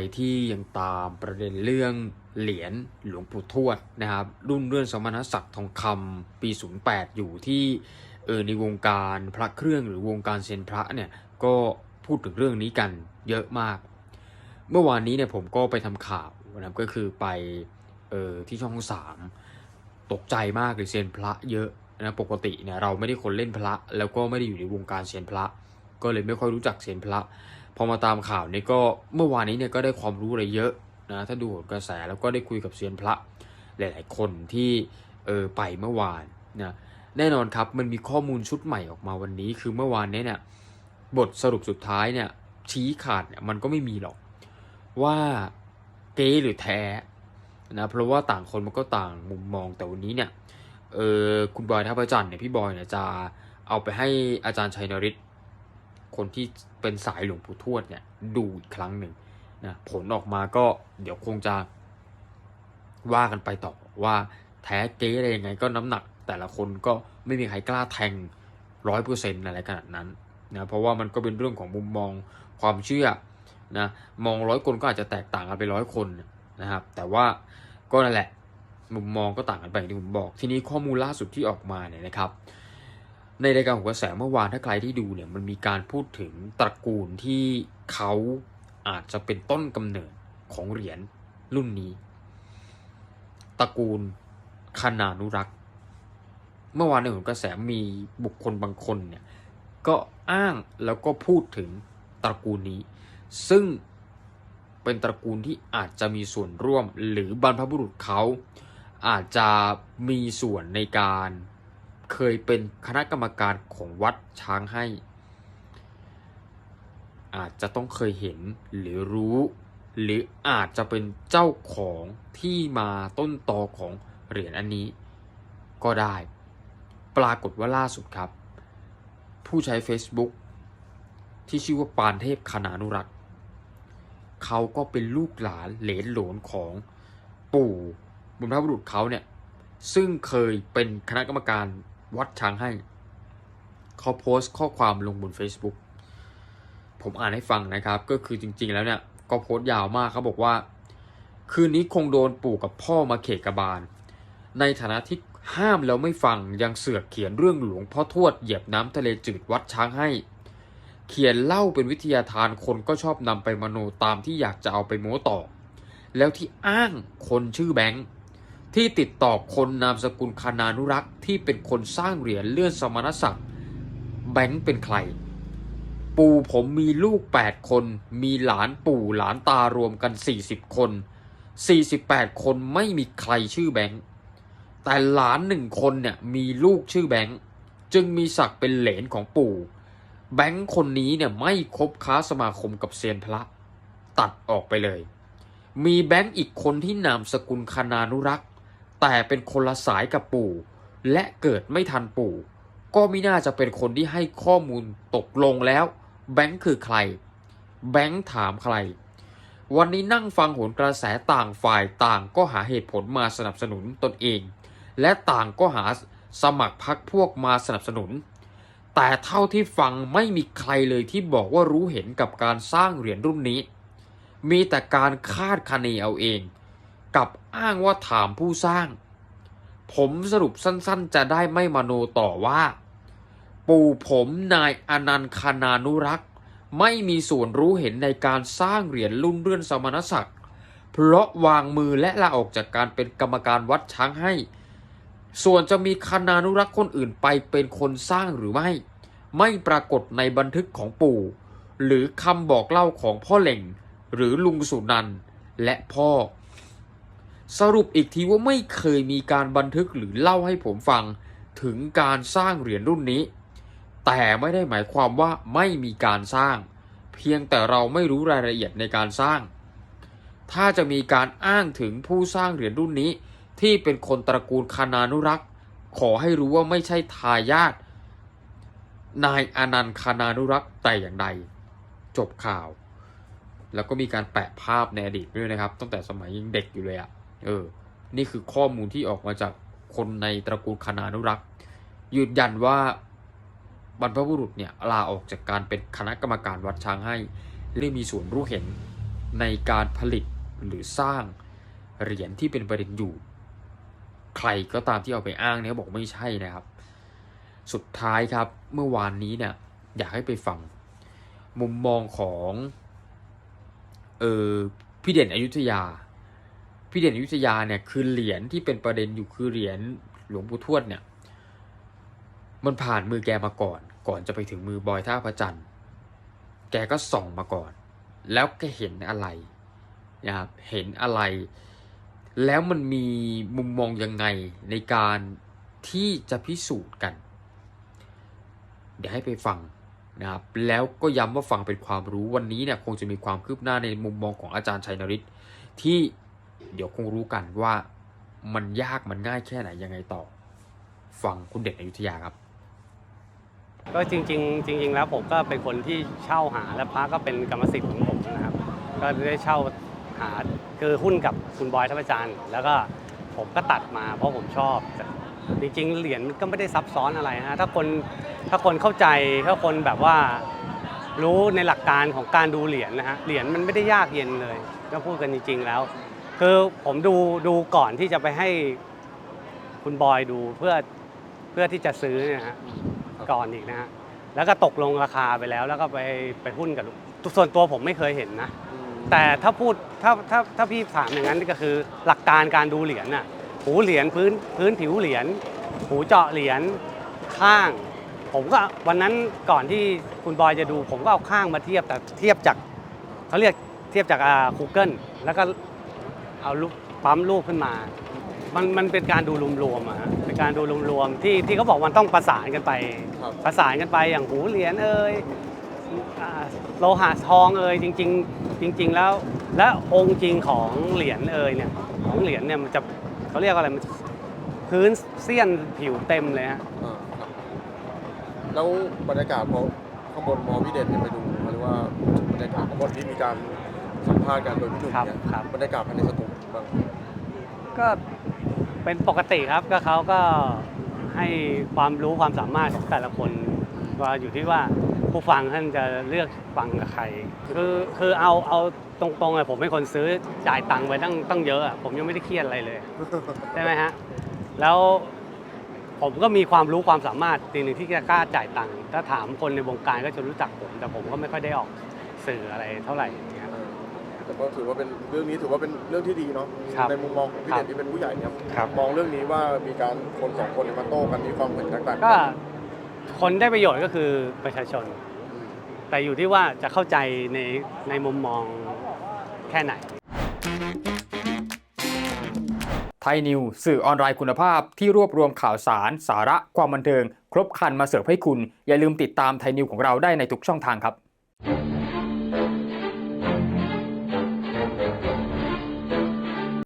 ใครที่ยังตามประเด็นเรื่องเหรียญหลวงปู่ทวดนะครับ รุ่นเรื่องสมณศักดิ์ทองคำปี 08 อยู่ที่เออในวงการพระเครื่องหรือวงการเซนพระเนี่ยก็พูดถึงเรื่องนี้กันเยอะมาก เมื่อวานนี้เนี่ยผมก็ไปทำข่าวนะครับก็คือไปเออที่ช่องสามตกใจมากเลยเซียนพระเยอะนะปกติเนี่ยเราไม่ได้คนเล่นพระ แล้วก็ไม่ได้อยู่ในวงการเซียนพระ ก็เลยไม่ค่อยรู้จักเซียนพระ พอมาตามข่าวนี่ก็เมื่อวานนี้เนี่ยก็ได้ความรู้อะไรเยอะนะถ้าดูกระแสแล้วก็ได้คุยกับเซียนพระหลาย ๆ คนที่เออไปเมื่อวานนะแน่นอนครับมันมีข้อมูลชุดใหม่ออกมาวันนี้ คือเมื่อวานนี้เนี่ยบทสรุปสุดท้ายเนี่ยชี้ขาดเนี่ยมันก็ไม่มีหรอกว่าเก๊หรือแท้นะเพราะว่าต่างคนมันก็ต่างมุมมองแต่วันนี้เนี่ยเออคุณบอยท่าพระจันทร์เนี่ยพี่บอยเนี่ยจะเอาไปให้อาจารย์ชัยนริศ คนที่เป็นสายหลวงปู่ทวดเนี่ยดูอีกครั้งหนึ่งนะผลออกมาก็เดี๋ยวคงจะว่ากันไปต่อว่าแท้เก๊อะไรยังไงก็น้ำหนัก แต่ละคนก็ไม่มีใครกล้าแทงร้อยเปอร์เซ็นต์อะไรขนาดนั้นนะเพราะว่ามันก็เป็นเรื่องของมุมมองความเชื่อนะมองร้อยคนก็อาจจะแตกต่างกันไปร้อยคนนะครับ แต่ว่าก็นั่นแหละมุมมองก็ต่างกันไปที่ผมบอก ทีนี้ข้อมูลล่าสุดที่ออกมาเนี่ยนะครับ ในรายการหัวกระแสเมื่อวานถ้าใครที่ดูเนี่ยมันมีการพูดถึงตระกูลที่เขาอาจจะเป็นต้นกำเนิดของเหรียญรุ่นนี้ ตระกูลคณานุรักษ์ เมื่อวานในหัวกระแสมีบุคคลบางคนเนี่ยก็อ้างแล้วก็พูดถึงตระกูลนี้ ซึ่งเป็นตระกูลที่อาจจะมีส่วนร่วมหรือบรรพบุรุษเขาอาจจะมีส่วนในการ เคยเป็นคณะกรรมการของวัดช้างให้ อาจจะต้องเคยเห็นหรือรู้ หรืออาจจะเป็นเจ้าของที่มาต้นตอของเหรียญอันนี้ ก็ได้ ปรากฏว่าล่าสุดครับ ผู้ใช้ Facebook ที่ชื่อว่าปานเทพคณานุรักษ์เขาก็เป็นลูกหลานเหลนหลนของปู่บุญพระบุรุษเขาเนี่ย ซึ่งเคยเป็นคณะกรรมการ วัดช้างให้ เขาโพสต์ข้อความลงบน Facebook ผมอ่านให้ฟังนะครับ ก็คือจริง ๆ แล้วเนี่ยก็โพสต์ยาวมากเขาบอกว่า คืนนี้คงโดนปู่กับพ่อมาเขกกบาล ในฐานะที่ห้ามแล้วไม่ฟังยังเสือกเขียนเรื่องหลวงพ่อทวดเหยียบน้ำทะเลจืดวัดช้างให้ เขียนเล่าเป็นวิทยาทานคนก็ชอบนำไปมโนตามที่อยากจะเอาไปโม้ต่อ แล้วที่อ้างคนชื่อแบงค์ ที่ติดต่อคนนามสกุลคณานุรักษ์ที่เป็นคนสร้างเหรียญเลื่อนสมณศักดิ์แบงค์เป็นใคร ปู่ผมมีลูก 8 คน มีหลานปู่หลานตารวมกัน 40 คน 48 คนไม่มีใครชื่อแบงค์แต่หลานหนึ่งคนเนี่ยมีลูกชื่อแบงค์จึงมีศักดิ์เป็นเหลนของปู่ แบงค์คนนี้เนี่ยไม่คบค้าสมาคมกับเซียนพระ ตัดออกไปเลย มีแบงค์อีกคนที่นามสกุลคณานุรักษ์ แต่เป็นคนละสายกับปู่ และเกิดไม่ทันปู่ ก็ไม่น่าจะเป็นคนที่ให้ข้อมูลตกลงแล้ว แบงค์คือใคร แบงค์ถามใคร วันนี้นั่งฟังโหนกระแสต่างฝ่ายต่างก็หาเหตุผลมาสนับสนุนตนเอง และต่างก็หาสมัครพักพวกมาสนับสนุน แต่เท่าที่ฟังไม่มีใครเลยที่บอกว่ารู้เห็นกับการสร้างเหรียญรุ่นนี้ มีแต่การคาดคะเนเอาเอง กับอ้างว่าถามผู้สร้าง ผมสรุปสั้นๆ จะได้ไม่มโนต่อว่า ปู่ผมนายอนันต์คณานุรักษ์ ไม่มีส่วนรู้เห็นในการสร้างเหรียญรุ่นเรื่อนสมณศักดิ์เพราะวางมือและลาออกจากการเป็นกรรมการวัดช้างให้ ส่วนจะมีคณานุรักษ์คนอื่นไปเป็นคนสร้างหรือไม่ ไม่ปรากฏในบันทึกของปู่ หรือคำบอกเล่าของพ่อเหล่ง หรือลุงสุนันและพ่อ สรุปอีกทีว่าไม่เคยมีการบันทึกหรือเล่าให้ผมฟังถึงการสร้างเหรียญรุ่นนี้ แต่ไม่ได้หมายความว่าไม่มีการสร้าง เพียงแต่เราไม่รู้รายละเอียดในการสร้าง ถ้าจะมีการอ้างถึงผู้สร้างเหรียญรุ่นนี้ ที่เป็นคนตระกูลคณานุรักษ์ ขอให้รู้ว่าไม่ใช่ทายาทนายอนันต์คณานุรักษ์แต่อย่างใด จบข่าว แล้วก็มีการแปะภาพในอดีตด้วยนะครับ ตั้งแต่สมัยยังเด็กอยู่เลยอะ่ะ เออ นี่คือข้อมูลที่ออกมาจากคนในตระกูลคณานุรักษ์ ยืนยันว่าบรรพบุรุษเนี่ยลาออกจากการเป็นคณะกรรมการวัดช้างให้ได้มีส่วนรู้เห็นในการผลิตหรือสร้างเหรียญที่เป็นประเด็นอยู่ ใครก็ตามที่เอาไปอ้างเนี่ยบอกไม่ใช่นะครับ สุดท้ายครับเมื่อวานนี้เนี่ยอยากให้ไปฟัง มุมมองของเออพี่เด่นอยุธยา พี่เด่นอยุธยาเนี่ยคือเหรียญที่เป็นประเด็นอยู่คือเหรียญหลวงปู่ทวดเนี่ย มันผ่านมือแกมาก่อน ก่อนจะไปถึงมือบอยท่าพระจันทร์แกก็ส่องมาก่อน แล้วแกเห็นอะไรนะครับเห็นอะไร แล้วมันมีมุมมองยังไงในการที่จะพิสูจน์กัน เดี๋ยวให้ไปฟังนะครับแล้วก็ย้ำว่าฟังเป็นความรู้วันนี้เนี่ยคงจะมีความคืบหน้าในมุมมองของอาจารย์ชัยนริศที่ เดี๋ยวคงรู้กันว่ามันยากมันง่ายแค่ไหนยังไงต่อ ฟังคุณเด่นอยุธยาครับ ก็จริงๆจริง ๆ แล้วผมก็เป็นคนที่เช่าหาและพระก็เป็นกรรมสิทธิ์ของผมนะครับ ก็ได้เช่าหาคือหุ้นกับคุณบอยทัพจารย์ แล้วก็ผมก็ตัดมาเพราะผมชอบจริงๆ เหรียญมันก็ไม่ได้ซับซ้อนอะไรนะถ้าคนถ้าคนเข้าใจถ้าคนแบบว่ารู้ในหลักการของการดูเหรียญนะฮะเหรียญมันไม่ได้ยากเย็นเลยถ้าพูดกันจริง ๆ แล้ว คือผมดูดูก่อนที่จะไปให้คุณบอยดูเพื่อเพื่อที่จะซื้อเนี่ยนะฮะก่อนอีกนะฮะแล้วก็ตกลงราคาไปแล้ว แล้วก็ไปไปหุ้นกับลูกส่วนตัวผมไม่เคยเห็นนะ แต่ถ้าพูดถ้าถ้าถ้าพี่ถามอย่างนั้นก็คือหลักการการดูเหรียญน่ะหูเหรียญพื้นพื้นผิวเหรียญหูเจาะเหรียญข้าง ผมก็วันนั้นก่อนที่คุณบอยจะดู ผมก็เอาข้างมาเทียบแต่เทียบจากเขาเรียกเทียบจากอ่า Google แล้วก็ เอารูปปั๊มรูปขึ้นมา มันมันเป็นการดูรวมๆอะฮะเป็นการดูรวมๆที่ที่เขาบอกมันต้องประสานกันไป ครับ ประสานกันไปอย่างหูเหรียญเอ่ยอ่าโลหะทองเอ่ยจริง ๆ จริง ๆ แล้ว และองค์จริงของเหรียญเอ่ยเนี่ยของเหรียญเนี่ยมันจะเขาเรียกอะไรมันพื้นเสี้ยนผิวเต็มเลยฮะ อ่าครับแล้วบรรยากาศพอข้างบนมอพี่เด่นเนี่ยไปดูเขาเรียกว่าบรรยากาศข้างบนที่มีการ สัมภาษณ์กันโดยพี่หนุ่มครับเนี่ยครับ บรรยากาศภายในสตูบ้างก็เป็นปกติครับก็เขาก็ให้ความรู้ความสามารถของแต่ละคนว่าอยู่ที่ว่าผู้ฟังท่านจะเลือกฟังกับใคร คือคือเอาเอาตรงๆเลยผมเป็นคนซื้อจ่ายตังค์ไปตั้งตั้งเยอะอะผมยังไม่ได้เครียดอะไรเลยใช่ไหมฮะแล้วผมก็มีความรู้ความสามารถสิ่งหนึ่งที่จะกล้าจ่ายตังค์ถ้าถามคนในวงการก็จะรู้จักผม แต่ผมก็ไม่ค่อยได้ออกสื่ออะไรเท่าไหร่ ก็ถือว่าเป็นเรื่องนี้ถือว่าเป็นเรื่องที่ดีเนาะครับในมุมมองของพี่ครับเด่นที่เป็นผู้ใหญ่เนี่ยครับ มองเรื่องนี้ว่ามีการคนสองคนเนี่ยมาโต้กันมีความเห็นต่างๆก็คนได้ประโยชน์ก็คือประชาชน อืม แต่อยู่ที่ว่าจะเข้าใจในในมุมมองแค่ไหน ไทยนิวสื่อออนไลน์คุณภาพที่รวบรวมข่าวสาร สาระความบันเทิง ครบครันมาเสิร์ฟให้คุณ อย่าลืมติดตามไทยนิวของเราได้ในทุกช่องทางครับ